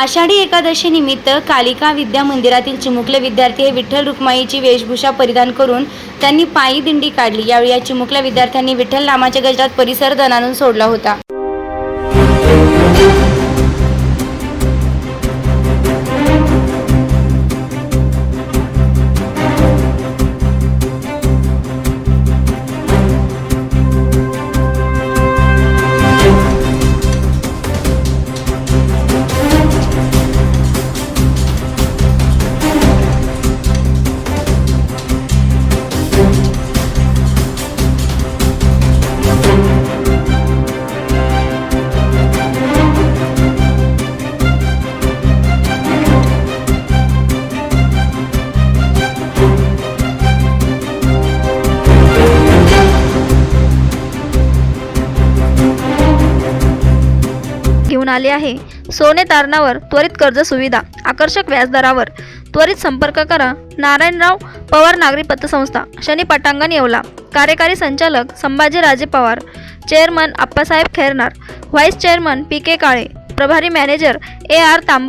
आषाढी एकादशी निमित्त कालिका विद्या मंदिरातील चिमुकले विद्यार्थी हे विठ्ठल रुक्माईची वेशभूषा परिधान करून त्यांनी पायी दिंडी काढली. यावेळी या चिमुकल्या विद्यार्थ्यांनी विठ्ठल नामाच्या गजरात परिसर दणानून सोडला होता. घेऊन आले आहे. सोने तारणावर त्वरित कर्ज सुविधा आकर्षक व्याजदरावर. त्वरित संपर्क करा. नारायणराव पवार नागरी पतसंस्था. शनी पटांगण येवला. कार्यकारी संचालक Sambhajiraje Pawar. Chairman Appasaheb Khairnar. Vice chairman P K Kale. प्रभारी मॅनेजर ए आर तांबो